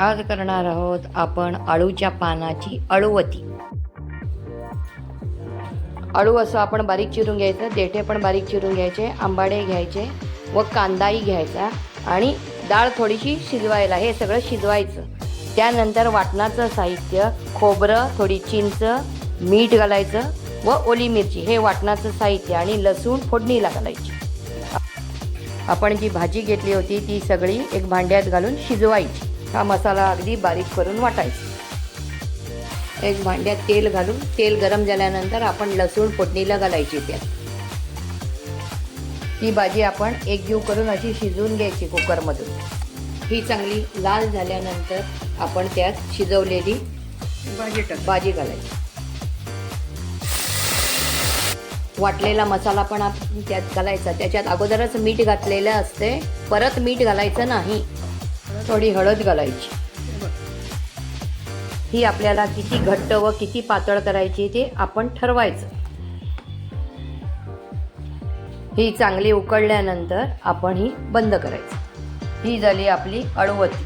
आज करणार आहोत आपण अळूच्या पानाची अळूवती. अळू असं आपण बारीक चिरून घ्यायचं देठे पण बारीक चिरून घ्यायचे आंबाडे घ्यायचे व कांदाही घ्यायचा आणि डाळ थोडीशी शिजवायला हे सगळं शिजवायचं. त्यानंतर वाटणाचं साहित्य खोबरं थोडी चिंच मीठ घालायचं व ओली मिरची हे वाटणाचं साहित्य आणि लसूण फोडणीला घालायची. आपण जी भाजी घेतली होती ती सगळी एक भांड्यात घालून शिजवायची. हा मसाला अगदी बारीक करून वाटायचा. एक भांड्यात तेल घालून तेल गरम झाल्यानंतर आपण लसूण फोडणीला घालायची त्यात. ही भाजी आपण एक जीव करून अशी शिजवून घ्यायची कुकरमधून. ही चांगली लाल झाल्यानंतर आपण त्यात शिजवलेली भाजी टाक. भाजी घालायची. वाटलेला मसाला पण आपण त्यात घालायचा. त्याच्यात अगोदरच मीठ घातलेलं असते परत मीठ घालायचं नाही. थोडी हळद घालायची. ही आपल्याला किती घट्ट व किती पातळ करायची ते आपण ठरवायचं. ही चांगली उकळल्यानंतर आपण ही बंद करायची. ही झाली आपली अळवती